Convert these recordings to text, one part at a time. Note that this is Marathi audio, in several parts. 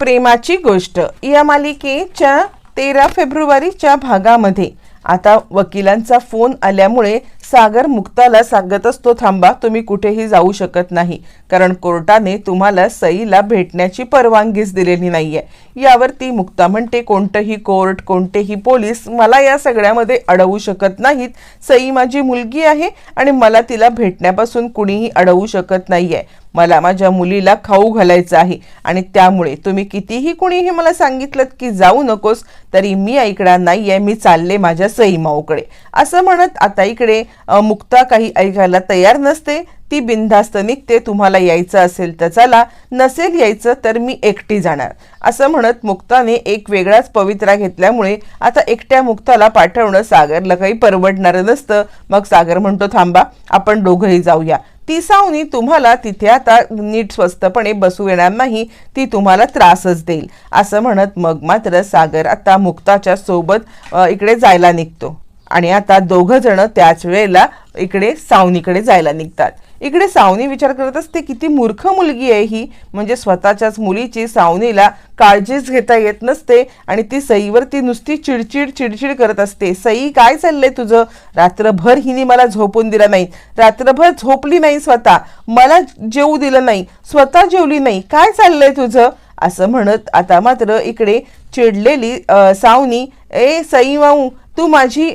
प्रेमाची गोष्ट. या मालिकेच्या तेरा फेब्रुवारीच्या भागामध्ये. आता वकिलांचा फोन आल्यामुळे सागर मुक्ताला सांगत असतो थांबा तुम्ही कुठेही जाऊ शकत नाही. कारण कोर्टाने तुम्हाला सईला भेटण्याची परवानगीच दिलेली नाही आहे यावरती मुक्ता म्हणते कोणतंही कोर्ट कोणतेही पोलीस मला या सगळ्यामध्ये अडवू शकत नाहीत. सई माझी मुलगी आहे आणि मला तिला भेटण्यापासून कुणीही अडवू शकत नाही आहे मला माझ्या मुलीला खाऊ घालायचं आहे. आणि त्यामुळे तुम्ही कितीही कुणीही मला सांगितलं की जाऊ नकोस तरी मी ऐकणार नाही आहे मी चालले माझ्या सईमाऊकडे. असं म्हणत आता इकडे मुक्ता काही ऐकायला तयार नसते. ती बिनधास्त निघते. तुम्हाला यायचं असेल तर चला. नसेल यायचं तर मी एकटी जाणार. असं म्हणत मुक्ताने एक वेगळाच पवित्रा घेतल्यामुळे आता एकट्या मुक्ताला पाठवणं सागरला काही परवडणारं नसतं. मग सागर म्हणतो थांबा आपण दोघंही जाऊया. ती सावनी तुम्हाला तिथे आता नीट स्वस्तपणे बसू येणार नाही ती तुम्हाला त्रासच देईल. असं म्हणत मग मात्र सागर आता मुक्ताच्या सोबत इकडे जायला निघतो. आणि आता दोघं जण त्याच वेळेला इकडे सावनीकडे जायला निघतात. इकडे सावनी विचार करत असते किती मूर्ख मुलगी आहे ही. म्हणजे स्वतःच्याच मुलीची सावनीला काळजीच घेता येत नसते आणि ती सईवरती नुसती चिडचिड चिडचिड करत असते. सई काय चाललंय तुझं? रात्रभर हिने मला झोपून दिलं नाही. रात्रभर झोपली नाही स्वतः. मला जेवू दिलं नाही. स्वतः जेवली नाही. काय चाललंय तुझं? असं म्हणत आता मात्र इकडे चिडलेली सावनी ए सई वाऊ तू माझी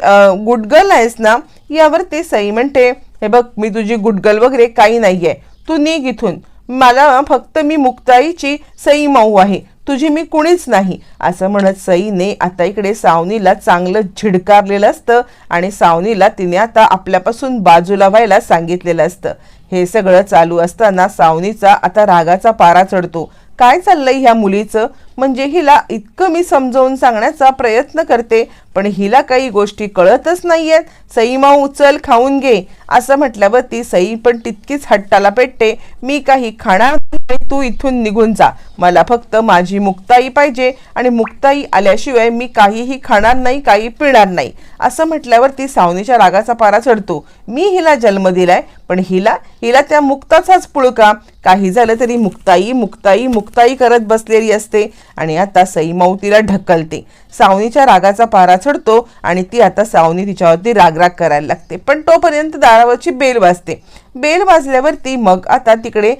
गुडगल आहेस ना? यावर ते सई म्हणते हे बघ मी तुझी गुडगल वगैरे काही नाहीये. तू निघ इथून. मला फक्त मी मुक्ताईची सई माऊ आहे. तुझी मी कुणीच नाही. असं म्हणत सईने आता इकडे सावनीला चांगलं झिडकारलेलं असतं आणि सावनीला तिने आता आपल्यापासून बाजूला व्हायला सांगितलेलं असतं. हे सगळं चालू असताना सावनीचा आता रागाचा पारा चढतो. काय चाललंय ह्या मुलीचं? म्हणजे हिला इतकं मी समजावून सांगण्याचा प्रयत्न करते पण हिला काही गोष्टी कळतच नाही आहेत सईमा उचल खाऊन घे. असं म्हटल्यावर ती सई पण तितकीच हट्टाला पेटते. मी काही खाणार नाही तू इथून निघून जा. मला फक्त माझी मुक्ताई पाहिजे आणि मुक्ताई आल्याशिवाय मी काहीही खाणार नाही काही पिणार नाही. असं म्हटल्यावर ती सावनीच्या रागाचा पारा चढतो. मी हिला जन्म दिलाय पण हिला हिला त्या मुक्ताचाच पुळका. काही झालं तरी मुक्ताई मुक्ताई मुक्ताई करत बसलेली असते. आणि आता सई माऊ तिला ढकलते. सावनीच्या रागाचा पारा चढतो आणि ती आता सावनी तिच्यावरती रागराग करायला लागते. पण तोपर्यंत दारावरची बेल वाजते. बेल वाजल्यावरती मग आता तिकडे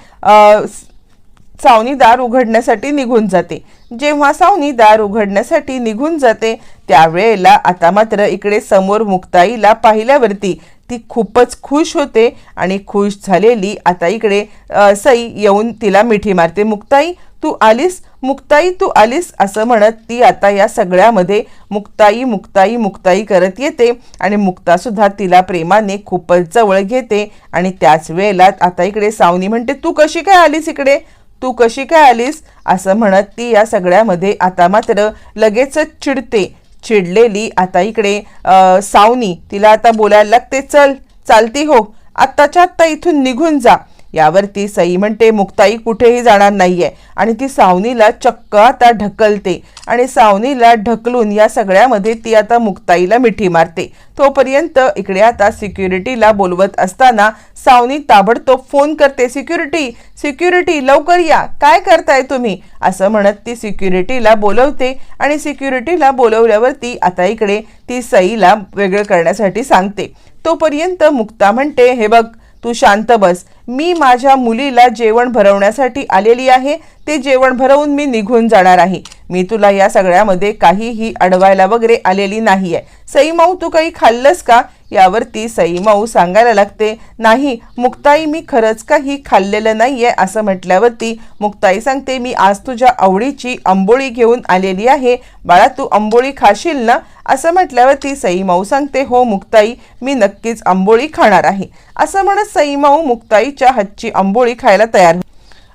सावनी दार उघडण्यासाठी निघून जाते. जेव्हा सावनी दार उघडण्यासाठी निघून जाते त्यावेळेला आता मात्र इकडे समोर मुक्ताईला पाहिल्यावरती ती खूपच खुश होते आणि खुश झालेली आता इकडे सई येऊन तिला मिठी मारते. मुक्ताई तू आलीस? मुक्ताई तू आलीस असं म्हणत ती आता या सगळ्यामध्ये मुक्ताई मुक्ताई मुक्ताई करत येते आणि मुक्तासुद्धा तिला प्रेमाने खूपच जवळ घेते आणि त्याच वेळेला आता इकडे सावनी म्हणते तू कशी काय आलीस इकडे? तू कशी काय आलीस? असं म्हणत ती या सगळ्यामध्ये आता मात्र लगेचच चिडते. चिडलेली आता इकडे सावनी तिला आता बोलायला लागते चल चालती हो. आत्ताच्या आत्ता इथून निघून जा. यावरती सई म्हणते मुक्ताई कुठेही जाणार नाहीये. आणि ती सावनीला चक्क आता ढकलते आणि सावनीला ढकलून या सगळ्यामध्ये ती आता मुक्ताईला मिठी मारते. तोपर्यंत इकडे आता सिक्युरिटीला बोलवत असताना सावनी ताबडतोब फोन करते सिक्युरिटी सिक्युरिटी लवकर या काय करताय तुम्ही? असं म्हणत ती सिक्युरिटीला बोलवते आणि सिक्युरिटीला बोलवल्यावरती आता इकडे ती सईला वेगळं करण्यासाठी सांगते. तोपर्यंत मुक्ता म्हणते हे बघ तू शांत बस. मी माझ्या मुलीला जेवण भरवण्यासाठी आलेली आहे. ते जेवण भरवून मी निघून जाणार आहे. मी तुला या सगळ्यामध्ये काहीही अडवायला वगैरे आलेली नाही सई सईमाऊ तू काही खाल्लंस का? यावरती सईमाऊ सांगायला लागते नाही मुक्ताई मी खरंच काही खाल्लेलं नाहीये असं म्हटल्यावरती मुक्ताई सांगते मी आज तुझ्या आवडीची आंबोळी घेऊन आलेली आहे बाळा तू आंबोळी खाशील ना? असं म्हटल्यावरती सईमाऊ सांगते हो मुक्ताई मी नक्कीच आंबोळी खाणार आहे असं म्हणत सईमाऊ मुक्ताईच्या हातची आंबोळी खायला तयार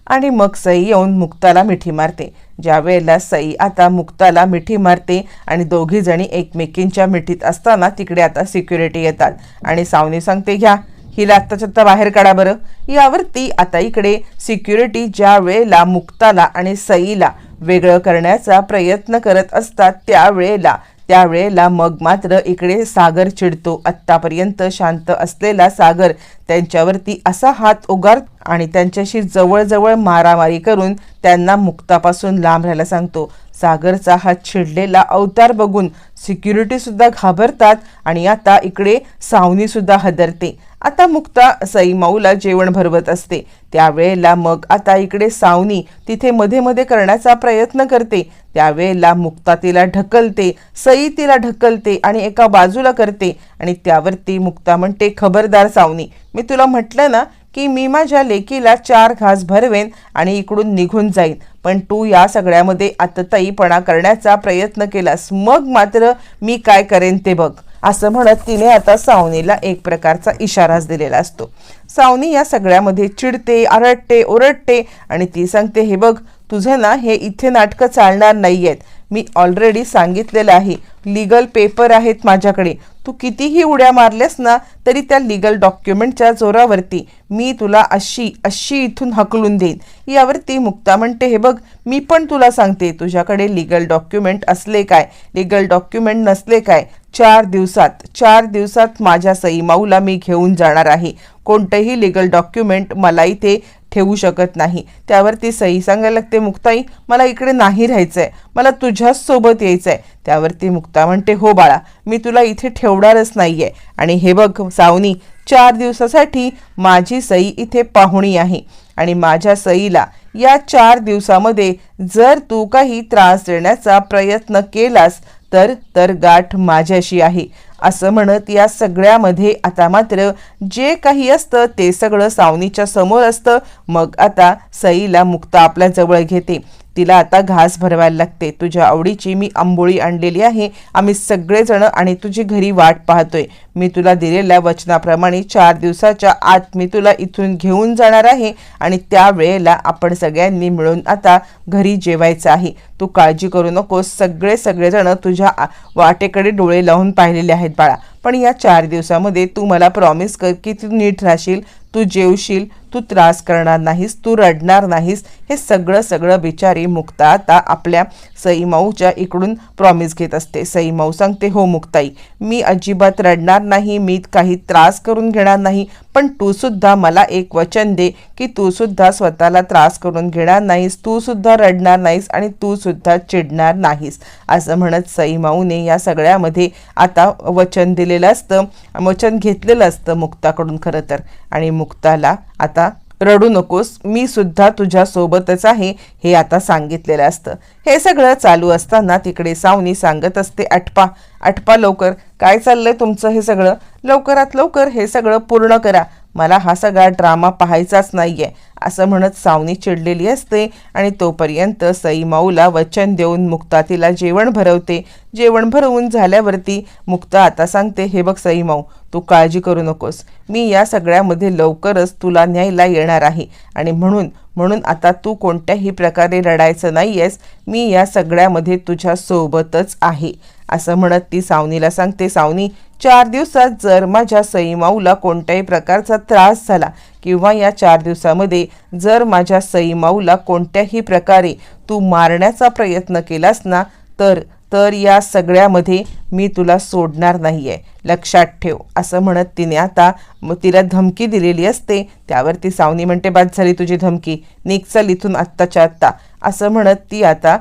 आणि मग सई येऊन मुक्ताला मिठी मारते. ज्या वेळेला सई आता मुक्ताला मिठी मारते आणि दोघी जणी एकमेकींच्या मिठीत असताना तिकडे आता सिक्युरिटी येतात. आणि सावनी सांगते घ्या हिला आत्ताच्या आत्ता बाहेर काढा बरं. यावरती आता इकडे सिक्युरिटी ज्या वेळेला मुक्ताला आणि सईला वेगळं करण्याचा प्रयत्न करत असतात त्यावेळेला त्यावेळेला मग मात्र इकडे सागर चिडतो. आत्तापर्यंत शांत असलेला सागर त्यांच्यावरती असा हात उगार आणि त्यांच्याशी जवळजवळ मारामारी करून त्यांना मुक्तापासून लांब राहायला सांगतो. सागरचा हा चिडलेला अवतार बघून सिक्युरिटी सुद्धा घाबरतात आणि आता इकडे सावनी सुद्धा हदरते. आता मुक्ता सई माऊला जेवण भरवत असते. त्यावेळेला मग आता इकडे सावनी तिथे मध्ये मध्ये करण्याचा प्रयत्न करते. त्यावेळेला मुक्ता तिला ढकलते सई तिला ढकलते आणि एका बाजूला करते आणि त्यावरती मुक्ता म्हणते खबरदार सावनी मी तुला म्हटलं ना की मी माझ्या लेकीला चार घास भरवेन आणि इकडून निघून जाईन. पण तू या सगळ्यामध्ये आतताईपणा करण्याचा प्रयत्न केलास. मग मात्र मी काय करेन ते बघ. असं म्हणत तिने आता सावनीला एक प्रकारचा इशाराच दिलेला असतो. सावनी या सगळ्यामध्ये चिडते आरडते ओरडते आणि ती सांगते हे बघ तुझं ना हे इथे नाटकं चालणार नाही आहेत मी ऑलरेडी सांगितलेलं आहे. लिगल पेपर आहेत माझ्याकडे. तू कितीही उड्या मारल्यास ना तरी त्या लिगल डॉक्युमेंटच्या जोरावरती मी तुला अशी अशी इथून हकलून देईन. यावरती मुक्ता म्हणते हे बघ मी पण तुला सांगते तुझ्याकडे लिगल डॉक्युमेंट असले काय? लिगल डॉक्युमेंट नसले काय? चार दिवसात चार दिवसात माझ्या सई माऊला मी घेऊन जाणार आहे. कोणतंही लिगल डॉक्युमेंट मला इथे ठेवू शकत नाही. त्यावरती सई सांगायला लागते मुक्ताई मला इकडे नाही राहायचं आहे मला तुझ्याच सोबत यायचं आहे त्यावरती मुक्ता म्हणते हो बाळा मी तुला इथे ठेवणारच नाही आहे आणि हे बघ सावनी चार दिवसासाठी माझी सई इथे पाहुणी आहे. आणि माझ्या सईला या चार दिवसामध्ये जर तू काही त्रास देण्याचा प्रयत्न केलास तर तर गाठ माझ्याशी आहे. असं म्हणत या सगळ्यामध्ये आता मात्र जे काही असतं ते सगळं सावनीच्या समोर असतं. मग आता सईला मुक्ता आपल्या जवळ घेते. तिला आता घास भरवायला लागते. तुझ्या आवडीची मी आंबोळी आणलेली आहे. आम्ही सगळेजण आणि तुझी घरी वाट पाहतोय. मी तुला दिलेल्या वचनाप्रमाणे चार दिवसाच्या आत मी तुला इथून घेऊन जाणार आहे आणि त्यावेळेला आपण सगळ्यांनी मिळून आता घरी जेवायचं आहे. तू काळजी करू नकोस. सगळे सगळेजण तुझ्या आ- वाटेकडे डोळे लावून पाहिलेले आहेत बाळा. पण या चार दिवसामध्ये तू मला प्रॉमिस कर की तू नीट राहशील तू जेवशील तू त्रास करणार नाहीस तू रडणार नाहीस. हे सगळं सगळं बिचारी मुक्ता आता आपल्या सईमाऊच्या इकडून प्रॉमिस घेत असते. सईमाऊ सांगते हो मुक्ताई मी अजिबात रडणार नाही मी काही त्रास करून घेणार नाही पण तूसुद्धा मला एक वचन दे की तूसुद्धा स्वतःला त्रास करून घेणार नाहीस तूसुद्धा रडणार नाहीस आणि तूसुद्धा चिडणार नाहीस. असं म्हणत सईमाऊने या सगळ्यामध्ये आता वचन दिलेलं असतं वचन घेतलेलं असतं मुक्ताकडून खरं तर. आणि मुक्ताला आता रडू नकोस मी सुद्धा तुझ्यासोबतच आहे हे आता सांगितलेलं असतं. हे सगळं चालू असताना तिकडे सावनी सांगत असते आटपा आटपा लवकर काय चाललंय तुमचं हे सगळं? लवकरात लवकर हे सगळं पूर्ण करा. मला हा सगळा ड्रामा पाहायचाच नाही आहे असं म्हणत सावनी चिडलेली असते आणि तोपर्यंत सई माऊला वचन देऊन मुक्ता तिला जेवण भरवते. जेवण भरवून झाल्यावरती मुक्ता आता सांगते हे बघ सई माऊ तू काळजी करू नकोस. मी या सगळ्यामध्ये लवकरच तुला न्यायला येणार आहे. आणि म्हणून म्हणून आता तू कोणत्याही प्रकारे रडायचं नाही आहेस मी या सगळ्यामध्ये तुझ्यासोबतच आहे असं म्हणत ती सावनीला सांगते. सावनी चार दिवसात जर माझ्या सईमाऊला कोणत्याही प्रकारचा त्रास झाला किंवा या चार दिवसामध्ये जर माझ्या सईमाऊला कोणत्याही प्रकारे तू मारण्याचा प्रयत्न केलास ना तर तर या सगळ्यामध्ये मी तुला सोडणार नाही आहे लक्षात ठेव. असं म्हणत तिने आता मग तिला धमकी दिलेली असते. त्यावरती सावनी म्हणते बाद झाली तुझी धमकी. निघ चल इथून आत्ताच्या आत्ता. असं म्हणत ती आता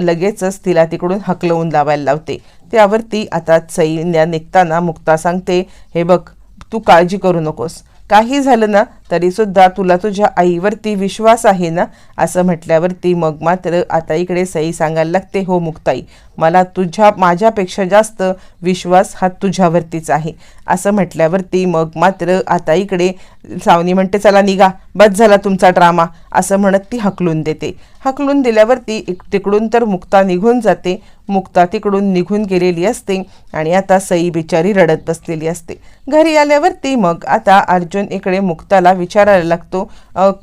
लगेचच तिला तिकडून हकलवून लावायला लावते. त्यावरती आता सैन्या निघताना मुक्ता सांगते हे बघ तू काळजी करू नकोस. काही झालं ना तरीसुद्धा तुला तुझ्या आईवरती विश्वास आहे ना? असं म्हटल्यावरती मग मात्र आता इकडे सई सांगायला लागते हो मुक्ताई मला तुझ्या माझ्यापेक्षा जास्त विश्वास हा तुझ्यावरतीच आहे. असं म्हटल्यावरती मग मात्र आता इकडे सावनी म्हणते चला निघा बस झाला तुमचा ड्रामा. असं म्हणत ती हकलून देते. हकलून दिल्यावरती इक- तिकडून तर मुक्ता निघून जाते. मुक्ता तिकडून निघून गेलेली असते आणि आता सई बिचारी रडत बसलेली असते. घरी आल्यावरती मग आता अर्जुन इकडे मुक्ताला विचारायला लागतो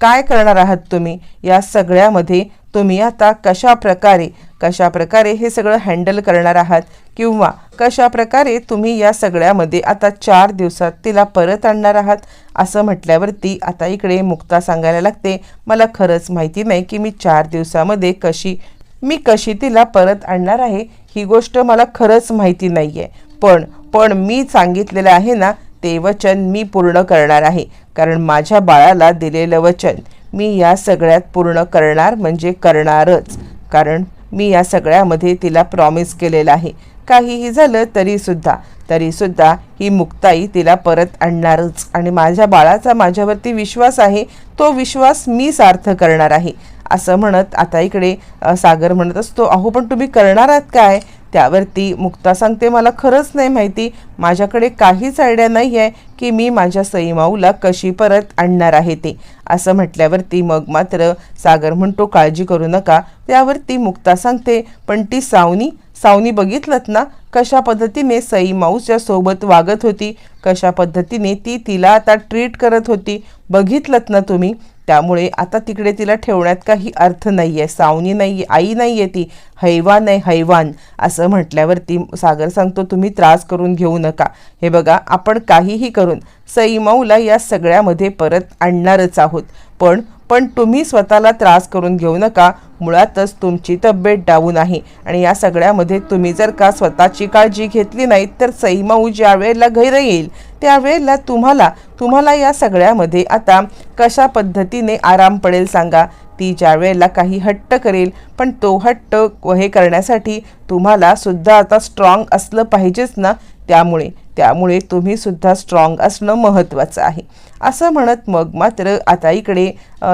काय करणार आहात तुम्ही? या सगळ्यामध्ये तुम्ही आता कशा प्रकारे कशा प्रकारे हे सगळं हँडल करणार आहात? किंवा कशा प्रकारे तुम्ही या सगळ्यामध्ये आता चार दिवसात तिला परत आणणार आहात? असं म्हटल्यावरती आता इकडे मुक्ता सांगायला लागते मला खरंच माहिती नाही की मी चार दिवसामध्ये कशी मी कशी तिला परत आणणार आहे? ही गोष्ट मला खरंच माहिती नाही आहे पण पण मी सांगितलेलं आहे ना ते वचन मी पूर्ण करणार आहे. कारण माझ्या बाळाला दिलेलं वचन मी या सगळ्यात पूर्ण करणार म्हणजे करणारच. कारण मी या सगळ्यामध्ये तिला प्रॉमिस केलेलं आहे. काहीही झालं तरीसुद्धा तरीसुद्धा ही मुक्ताई तिला परत आणणारच. आणि माझ्या बाळाचा माझ्यावरती विश्वास आहे तो विश्वास मी सार्थ करणार आहे. असं म्हणत आता इकडे सागर म्हणत असतो अहो पण तुम्ही करणार आहात काय? त्यावरती मुक्ता सांगते मला खरंच नाही माहिती. माझ्याकडे काहीच आयडिया नाही आहे की मी माझ्या सईमाऊला कशी परत आणणार आहे ते. असं म्हटल्यावरती मग मात्र सागर म्हणतो काळजी करू नका. त्यावरती मुक्ता सांगते पण ती सावनी सावनी बघितलत ना कशा पद्धतीने सई माऊच्या सोबत वागत होती? कशा पद्धतीने ती तिला आता ट्रीट करत होती? बघितलत ना तुम्ही? त्यामुळे आता तिकडे तिला ठेवण्यात काही अर्थ नाही आहे सावनी नाही आई नाही आहे ती हैवान आहे हैवान असं म्हटल्यावरती सागर सांगतो तुम्ही त्रास करून घेऊ नका. हे बघा आपण काहीही करून सईमाऊला या सगळ्यामध्ये परत आणणारच आहोत. पण पण तुम्ही स्वतःला त्रास करून घेऊ नका. मुळातच तुमची तब्येत डाऊन आहे. आणि या सगळ्यामध्ये तुम्ही जर का स्वतःची काळजी घेतली नाही तर सईमाऊ ज्या वेळेला घैर येईल त्यावेळेला तुम्हाला तुम्हाला या सगळ्यामध्ये आता कशा पद्धतीने आराम पडेल सांगा. ती ज्या वेळेला काही हट्ट करेल पण तो हट्ट हे करण्यासाठी तुम्हाला सुद्धा आता स्ट्रॉंग असलं पाहिजेच ना. त्यामुळे त्यामुळे तुम्ही सुद्धा स्ट्रॉंग असणं महत्त्वाचं आहे. असं म्हणत मग मात्र आता इकडे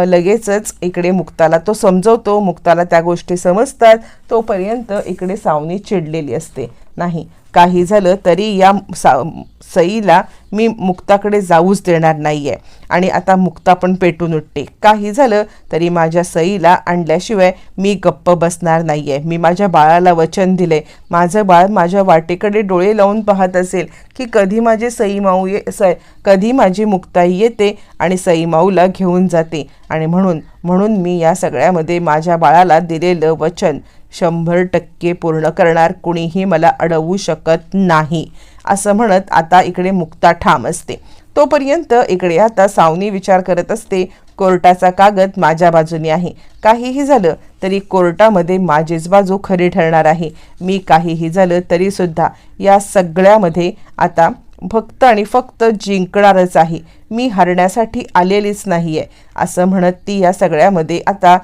लगेचच इकडे मुक्ताला तो समजवतो. मुक्ताला त्या गोष्टी समजतात. तोपर्यंत इकडे सावनी चिडलेली असते. नाही काही झालं तरी या सा सईला मी मुक्ताकडे जाऊच देणार नाही आहे आणि आता मुक्ता पण पेटून उठते. काही झालं तरी माझ्या सईला आणल्याशिवाय मी गप्प बसणार नाही आहे मी माझ्या बाळाला वचन दिले. माझं बाळ माझ्या वाटेकडे डोळे लावून पाहत असेल की कधी माझे सई माऊ ये स कधी माझी मुक्ताई येते आणि सई माऊला घेऊन जाते. आणि म्हणून म्हणून मी या सगळ्यामध्ये माझ्या बाळाला दिलेलं वचन शंभर टक्के पूर्ण करणार. कुणीही मला अडवू शकत नाही. असं म्हणत आता इकडे मुक्ता ठाम असते. तोपर्यंत इकडे आता सावनी विचार करत असते कोर्टाचा कागद माझ्या बाजूने आहे. काहीही झालं तरी कोर्टामध्ये माझीच बाजू खरी ठरणार आहे. मी काहीही झालं तरीसुद्धा या सगळ्यामध्ये आता फक्त आणि फक्त जिंकणारच आहे. मी हरण्यासाठी आलेलीच नाही आहे असं म्हणत ती या सगळ्यामध्ये आता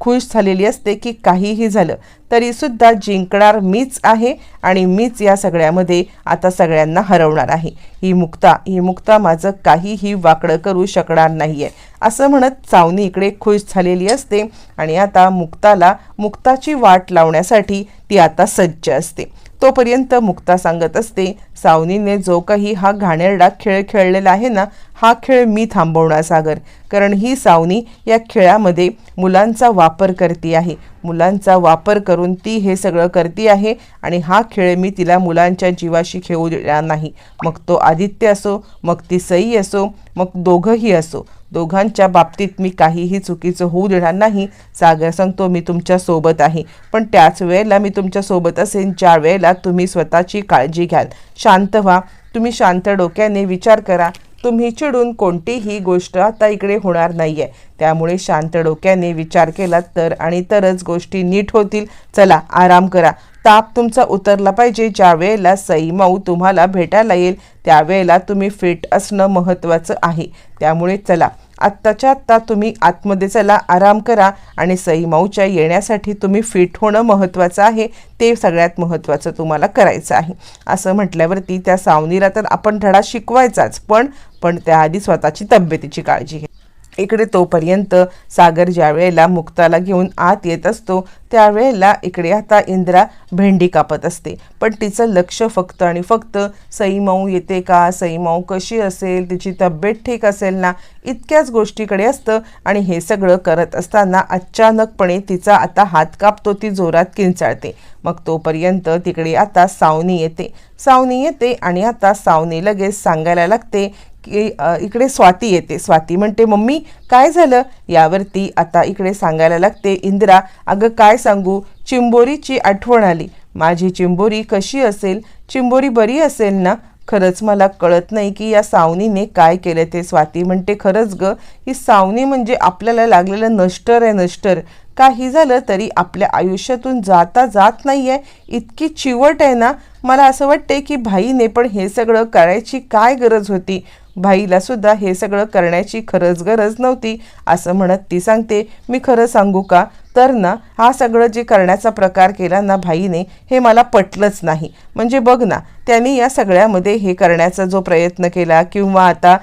खुश झालेली असते की काहीही झालं तरीसुद्धा जिंकणार मीच आहे आणि मीच या सगळ्यामध्ये आता सगळ्यांना हरवणार आहे. ही मुक्ता ही मुक्ता माझं काहीही वाकडं करू शकणार नाही आहे असं म्हणत चावणी इकडे खुश झालेली असते आणि आता मुक्ताला मुक्ताची वाट लावण्यासाठी ती आता सज्ज असते. तोपर्यंत मुक्ता सांगत असते सावनीने जो काही हा घाणेरडा खेळ खेळलेला आहे ना हा खेळ मी थांबवणार सागर. कारण ही सावनी या खेळामध्ये मुलांचा वापर करते आहे. मुलांचा वापर करून ती हे सगळं करते आहे आणि हा खेळ मी तिला मुलांच्या जीवाशी खेळू देणार नाही. मग तो आदित्य असो मग ती सई असो मग दोघंही असो. दोघांच्या बाबतीत मी काहीही चुकीचं होऊ देणार नाही सागर सांगतो मी तुमच्यासोबत आहे. पण त्याच वेळेला मी तुमच्यासोबत असेन ज्या वेळेला तुम्ही स्वतःची काळजी घ्याल. शांत व्हा. तुम्ही शांत डोक्याने विचार करा. तुम्ही चिडून कोणतीही गोष्ट आता इकडे होणार नाही आहे त्यामुळे शांत डोक्याने विचार केला तर आणि तरच गोष्टी नीट होतील. चला आराम करा. ताप तुमचा उतरला पाहिजे. ज्या वेळेला सईमाऊ तुम्हाला भेटायला येईल त्यावेळेला तुम्ही फिट असणं महत्त्वाचं आहे. त्यामुळे चला आत्ताच्या आत्ता तुम्ही आतमध्ये चला आराम करा आणि सईमाऊच्या येण्यासाठी तुम्ही फिट होणं महत्त्वाचं आहे. ते सगळ्यात महत्त्वाचं तुम्हाला करायचं आहे. असं म्हटल्यावरती त्या सावनीला तर आपण धडा शिकवायचाच पण पण त्याआधी स्वतःची तब्येतीची काळजी घ्या. इकडे तोपर्यंत सागर ज्या वेळेला मुक्ताला घेऊन आत येत असतो त्यावेळेला इकडे आता इंद्रा भेंडी कापत असते. पण तिचं लक्ष फक्त आणि फक्त सईमाऊ येते का? सईमाऊ कशी असेल? तिची तब्येत ठीक असेल ना? इतक्याच गोष्टीकडे असतं आणि हे सगळं करत असताना अचानकपणे तिचा आता हात कापतो ती जोरात किंचाळते. मग तोपर्यंत तिकडे आता सावनी येते. सावनी येते आणि आता सावनी लगेच सांगायला लागते की इकडे स्वाती येते. स्वाती म्हणते मम्मी काय झालं? यावरती आता इकडे सांगायला लागते इंदिरा अगं काय सांगू? चिंबोरीची आठवण आली. माझी चिंबोरी कशी असेल? चिंबोरी बरी असेल ना? खरंच मला कळत नाही की या सावनीने काय केलं ते. स्वाती म्हणते खरंच ग ही सावनी म्हणजे आपल्याला लागलेलं नष्टर आहे नष्टर. काही झालं तरी आपल्या आयुष्यातून जाता जात नाही आहे इतकी चिवट आहे ना? मला असं वाटते की भाईने पण हे सगळं करायची काय गरज होती? भाईला सुद्धा हे सगळं करण्याची खरंच गरज नव्हती असं म्हणत ती सांगते मी खरं सांगू का? तर ना हा सगळं जे करण्याचा प्रकार केला ना भाईने हे मला पटलंच नाही. म्हणजे बघ ना त्यांनी या सगळ्यामध्ये हे करण्याचा जो प्रयत्न केला किंवा आता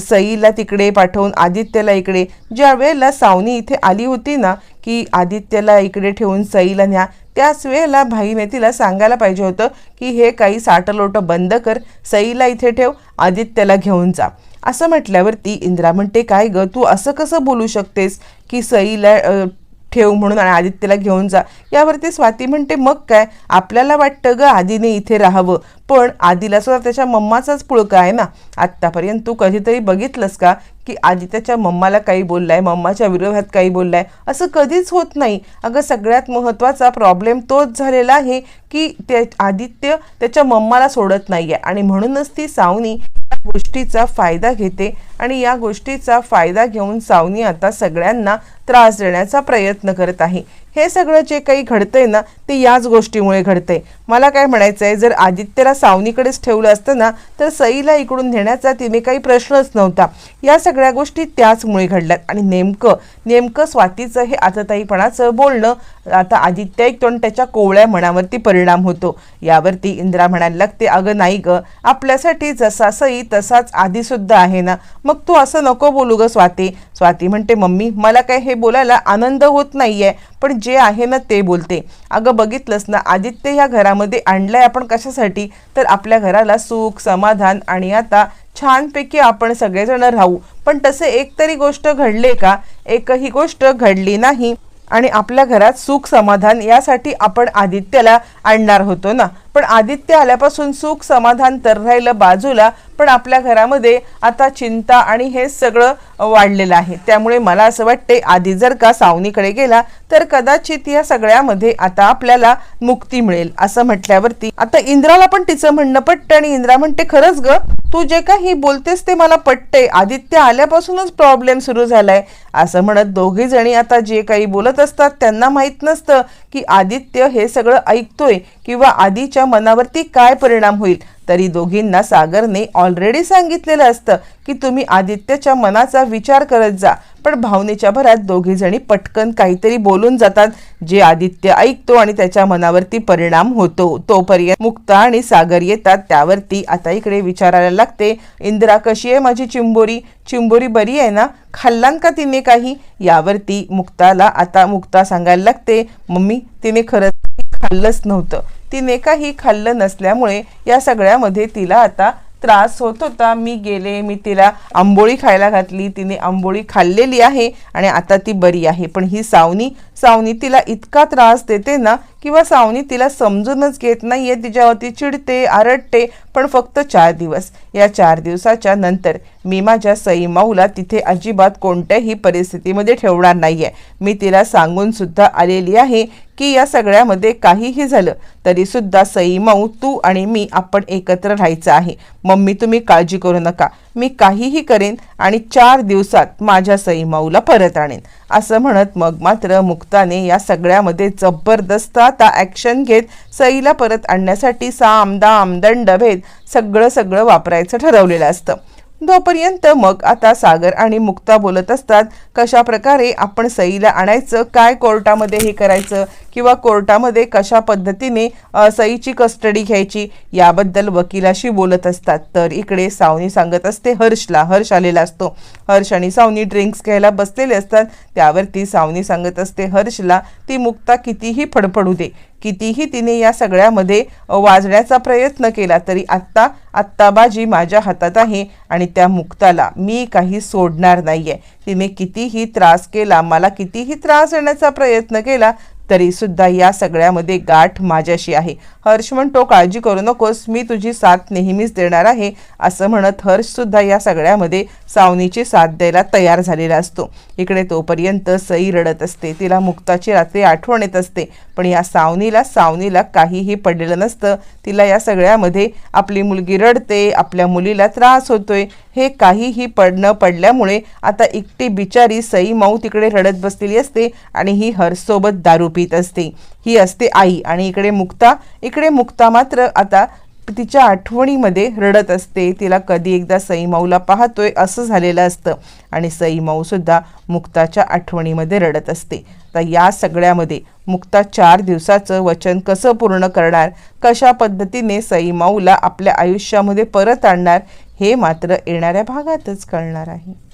सईला तिकडे पाठवून आदित्यला इकडे ज्या वेळेला सावनी इथे आली होती ना की आदित्यला इकडे ठेवून सईला न्या त्याच वेळेला भाईने तिला सांगायला पाहिजे होतं की हे काही साठलोटं बंद कर सईला इथे ठेव आदित्यला घेऊन जा. असं म्हटल्यावरती इंद्रा म्हणते काय ग तू असं कसं बोलू शकतेस की सईला ठेव म्हणून आणि आदित्यला घेऊन जा? यावरती स्वाती म्हणते मग काय? आपल्याला वाटतं ग आधीने इथे राहावं. पण आधीला सुद्धा त्याच्या मम्माचाच पुळका आहे ना? आत्तापर्यंत तू कधीतरी बघितलंस का की आदित्याच्या मम्माला काही बोललाय मम्माच्या विरोधात काही बोललाय असं कधीच होत नाही. अगं सगळ्यात महत्त्वाचा प्रॉब्लेम तोच झालेला आहे की ते आदित्य त्याच्या मम्माला सोडत नाही आहे आणि म्हणूनच ती सावनी या गोष्टीचा फायदा घेते आणि या गोष्टीचा फायदा घेऊन सावनी आता सगळ्यांना त्रास देण्याचा प्रयत्न करत आहे. हे सगळं जे काही घडतंय ना ते याच गोष्टीमुळे घडतंय. मला काय म्हणायचं आहे जर आदित्यला सावनीकडेच ठेवलं असतं ना तर सईला इकडून नेण्याचा तिने काही प्रश्नच नव्हता. या सगळ्या गोष्टी त्याचमुळे घडल्यात. आणि नेमकं नेमकं स्वातीचं हे आतताईपणाचं बोलणं आता आदित्य ऐकतो आणि त्याच्या कोवळ्या मनावरती परिणाम होतो. यावरती इंद्रा म्हणायला लागते अगं नाही ग आपल्यासाठी जसा सई तसाच आधीसुद्धा आहे ना. मग तू असं नको बोलू ग स्वाती. स्वाती म्हणते मम्मी मला काय हे बोलायला आनंद होत नाही आहे पण जे आहे ना ते बोलते. अगं बघितलंस ना आदित्य ह्या घरामध्ये आणलं आहे आपण कशासाठी? तर आपल्या घराला सुख समाधान आणि आता छानपैकी आपण सगळेजण राहू. पण तसे एक तरी गोष्ट घडले का? एकही गोष्ट घडली नाही. आणि आपल्या घरात सुख समाधान यासाठी आपण आदित्यला आणणार होतो ना? पण आदित्य आल्यापासून सुख समाधान तर राहिलं बाजूला पण आपल्या घरामध्ये आता चिंता आणि हे सगळं वाढलेलं आहे. त्यामुळे मला असं वाटते आधी जर का सावनीकडे गेला तर कदाचित या सगळ्यामध्ये आता आपल्याला मुक्ती मिळेल असं म्हटल्यावरती. आता इंद्राला पण तिचं म्हणणं पटतं आणि इंद्रा म्हणते खरंच ग तू जे काही बोलतेस ते मला पटते आदित्य आल्यापासूनच प्रॉब्लेम सुरू झालाय. असं म्हणत दोघी जणी आता जे काही बोलत असतात त्यांना माहीत नसतं की आदित्य हे सगळं ऐकतोय किंवा आधीच्या मनावरती काय परिणाम होईल. तरी दोघींना सागरने ऑलरेडी सांगितलेलं असतं की तुम्ही आदित्यच्या मनाचा विचार करत जा. पण भावनेच्या भरात दोघीजणी पटकन काहीतरी बोलून जातात. जे आदित्य ऐकतो आणि त्याच्या मनावरती परिणाम होतो. तोपर्यंत मुक्ता आणि सागर येतात. त्यावरती आता इकडे विचारायला लागते इंदिरा कशी आहे माझी चिंबोरी? चिंबोरी बरी आहे ना? खाल्लान का तिने काही? यावरती मुक्ताला आता मुक्ता सांगायला लागते मम्मी तिने खरंच खाल्लंच नव्हतं. तिने काही खाल्लं नसल्यामुळे या सगळ्यामध्ये तिला आता त्रास होत होता. मी गेले मी तिला आंबोळी खायला घातली. तिने आंबोळी खाल्लेली आहे आणि आता ती बरी आहे. पण ही सावनी सावनी तिला इतका त्रास देते ना किंवा सावनी तिला समजूनच घेत नाहीये. तिच्यावरती चिडते आरडते पण फक्त चार दिवस. या चार दिवसाच्या नंतर मी माझ्या सई माऊला तिथे अजिबात कोणत्याही परिस्थितीमध्ये ठेवणार नाही आहे मी तिला सांगून सुद्धा आलेली आहे की या सगळ्यामध्ये काहीही झालं तरी सुद्धा सई माऊ तू आणि मी आपण एकत्र राहायचं आहे. मम्मी तुम्ही काळजी करू नका. मी काहीही करेन आणि चार दिवसात माझ्या सई माऊला परत आणेन. असं म्हणत मग मात्र मुक्ताने या सगळ्यामध्ये जबरदस्त आता ॲक्शन घेत सईला परत आणण्यासाठी सा आमदा आमदंड भेद सगळं सगळं वापरायचं ठरवलेलं असतं. तोपर्यंत मग आता सागर आणि मुक्ता बोलत असतात कशा प्रकारे आपण सईला आणायचं काय कोर्टामध्ये हे करायचं किंवा कोर्टामध्ये कशा पद्धतीने सईची कस्टडी घ्यायची याबद्दल वकिलाशी बोलत असतात. तर इकडे सावनी सांगत असते हर्षला हर्ष आलेला असतो. हर्ष आणि सावनी ड्रिंक्स घ्यायला बसलेले असतात. त्यावर ती सावनी सांगत असते हर्षला ती मुक्ता कितीही फडफडू दे कितीही तिने या सगळ्यामध्ये वाजण्याचा प्रयत्न केला तरी आत्ता आत्ता बाजी माझ्या हातात आहे आणि त्या मुक्ताला मी काही सोडणार नाही आहे तिने कितीही त्रास केला मला कितीही त्रास देण्याचा प्रयत्न केला तरी सुद्धा या सगळ्यामध्ये गाठ माझ्याशी आहे. हर्ष म्हणतो काळजी करू नकोस. मी तुझी साथ नेहमीच देणार आहे असं म्हणत हर्ष सुद्धा या सगळ्यामध्ये सावनीची साथ द्यायला तयार झालेला असतो. इकडे तोपर्यंत सई रडत असते. तिला मुक्ताची रात्री आठवण येत असते. पण या सावनीला सावनीला काहीही पडलेलं नसतं. तिला या सगळ्यामध्ये आपली मुलगी रडते आपल्या मुलीला त्रास होतोय. हे काहीही पड न पडल्यामुळे आता एकटी बिचारी सई माऊ तिकडे रडत बसलेली असते आणि ही हरसोबत दारू पित असते. ही असते आई आणि इकडे मुक्ता. इकडे मुक्ता मात्र आता तिच्या आठवणीमध्ये रडत असते. तिला कधी एकदा सईमाऊला पाहतोय असं झालेलं असतं आणि सईमाऊसुद्धा मुक्ताच्या आठवणीमध्ये रडत असते. तर या सगळ्यामध्ये मुक्ता चार दिवसाचं वचन कसं पूर्ण करणार कशा पद्धतीने सईमाऊला आपल्या आयुष्यामध्ये परत आणणार हे मात्र येणाऱ्या भागातच कळणार आहे.